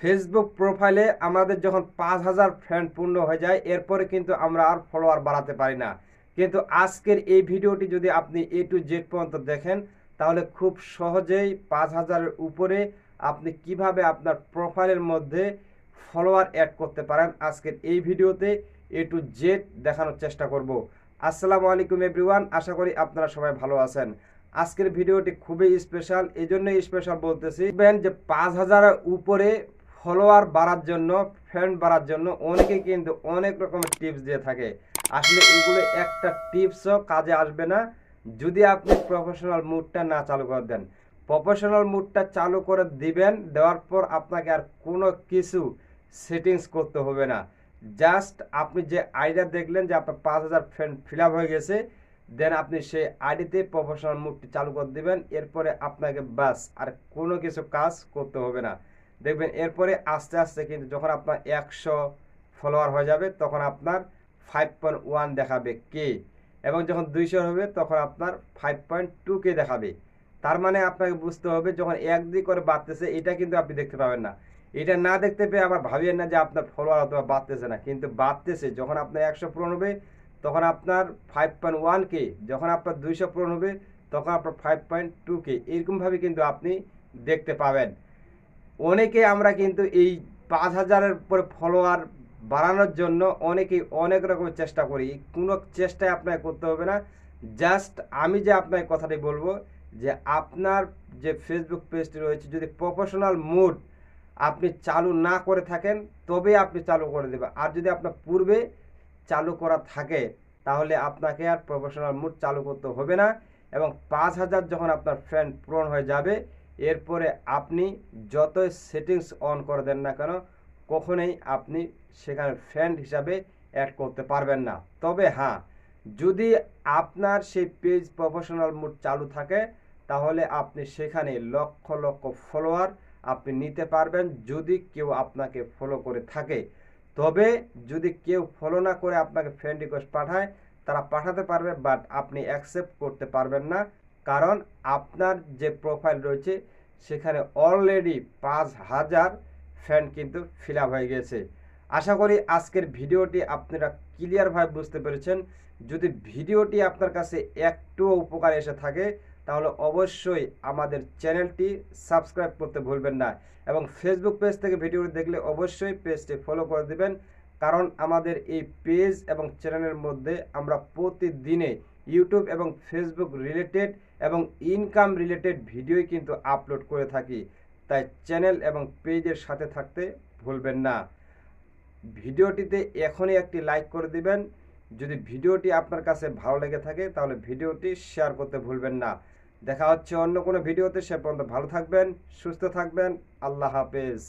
Facebook প্রোফাইলে আমাদের যখন পাঁচ হাজার ফ্রেন্ড পূর্ণ হয়ে যায়, এরপরে কিন্তু আমরা আর ফলোয়ার বাড়াতে পারি না। কিন্তু আজকের এই ভিডিওটি যদি আপনি এ টু জেড পর্যন্ত দেখেন, তাহলে খুব সহজেই পাঁচ হাজারের উপরে আপনি কীভাবে আপনার প্রোফাইলের মধ্যে ফলোয়ার অ্যাড করতে পারেন, আজকের এই ভিডিওতে এ টু জেড দেখানোর চেষ্টা করব। আসসালামু আলাইকুম এভরিওয়ান আশা করি আপনারা সবাই ভালো আছেন। আজকের ভিডিওটি খুবই স্পেশাল এই জন্যই স্পেশাল বলতেছি যে পাঁচ হাজারের উপরে ফলোয়ার বাড়ার জন্য ফ্রেন্ড বাড়ার জন্য অনেকে কিন্তু অনেক রকমের টিপস দিয়ে থাকে। আসলে এগুলো একটা টিপসও কাজে আসবে না। যদি আপনি প্রফেশনাল মুডটা না চালু করে দেন প্রফেশনাল মুডটা চালু করে দিবেন, দেওয়ার পর আপনাকে আর কোনো কিছু সেটিংস করতে হবে না। জাস্ট আপনি যে আইডিয়া দেখলেন যে আপনার পাঁচ হাজার ফ্রেন্ড ফিল হয়ে গেছে দেন আপনি সেই আইডিতে প্রফেশনাল মুডটি চালু করে দেবেন, এরপরে আপনাকে বাস, আর কোনো কিছু কাজ করতে হবে না। দেখবেন এরপরে আস্তে আস্তে কিন্তু যখন আপনার একশো ফলোয়ার হয়ে যাবে, তখন আপনার ফাইভ পয়েন্ট ওয়ান দেখাবে কে এবং যখন দুইশো হবে, তখন আপনার ফাইভ পয়েন্ট টু কে দেখাবে। তার মানে আপনাকে বুঝতে হবে, যখন এক একদিক করে বাড়তেছে, এটা কিন্তু আপনি দেখতে পাবেন না। এটা না দেখতে পেয়ে আবার ভাবিয়েন না যে আপনার ফলোয়ার অথবা বাড়তেছে না। কিন্তু বাড়তেছে, যখন আপনার একশো পূরণ হবে, তখন আপনার ফাইভ পয়েন্ট ওয়ান কে যখন আপনার দুইশো পূরণ হবে, তখন আপনার ফাইভ পয়েন্ট টু কে এরকমভাবে কিন্তু আপনি দেখতে পাবেন। অনেকে আমরা কিন্তু এই পাঁচ হাজারের উপরে ফলোয়ার বাড়ানোর জন্য অনেকেই অনেক রকমের চেষ্টা করি। কোনো চেষ্টায় আপনাকে করতে হবে না। জাস্ট আমি যে আপনাকে কথাটি বলব যে আপনার যে ফেসবুক পেজটি রয়েছে, যদি প্রফেশনাল মুড আপনি চালু না করে থাকেন তবে আপনি চালু করে দেবেন। আর যদি আপনার পূর্বে চালু করা থাকে, তাহলে আপনাকে আর প্রফেশনাল মুড চালু করতে হবে না। এবং পাঁচ হাজার যখন আপনার ফ্রেন্ড পূরণ হয়ে যাবে এরপরে আপনি যতই সেটিংস অন করে দেন না কেন, কখনোই আপনি সেখানে ফ্রেন্ড হিসাবে অ্যাড করতে পারবেন না। তবে হ্যাঁ যদি আপনার সেই পেজ প্রফেশনাল মুড চালু থাকে, তাহলে আপনি সেখানে লক্ষ লক্ষ ফলোয়ার আপনি নিতে পারবেন যদি কেউ আপনাকে ফলো করে থাকে। তবে যদি কেউ ফলো না করে আপনাকে ফ্রেন্ড রিকোয়েস্ট পাঠায়, তারা পাঠাতে পারবে বাট আপনি অ্যাকসেপ্ট করতে পারবেন না। কারণ আপনার যে প্রোফাইল রয়েছে, সেখানে অলরেডি পাঁচ হাজার ফ্রেন্ড কিন্তু ফিল হয়ে গেছে। আশা করি আজকের ভিডিওটি আপনারা ক্লিয়ারভাবে বুঝতে পেরেছেন। যদি ভিডিওটি আপনার কাছে একটুও উপকার এসে থাকে, তাহলে অবশ্যই আমাদের চ্যানেলটি সাবস্ক্রাইব করতে ভুলবেন না এবং ফেসবুক পেজ থেকে ভিডিওটি দেখলে অবশ্যই পেজটি ফলো করে দেবেন। কারণ আমাদের এই পেজ এবং চ্যানেলের মধ্যে আমরা প্রতিদিনে ইউটিউব এবং ফেসবুক রিলেটেড এবং ইনকাম রিলেটেড ভিডিওই কিন্তু আপলোড করে থাকি। তাই চ্যানেল এবং পেজের সাথে থাকতে ভুলবেন না। ভিডিওটিতে এখনই একটি লাইক করে দিবেন। যদি ভিডিওটি আপনার কাছে ভালো লেগে থাকে, তাহলে ভিডিওটি শেয়ার করতে ভুলবেন না। দেখা হচ্ছে অন্য কোনো ভিডিওতে, সে পর্যন্ত ভালো থাকবেন, সুস্থ থাকবেন। আল্লাহ হাফেজ।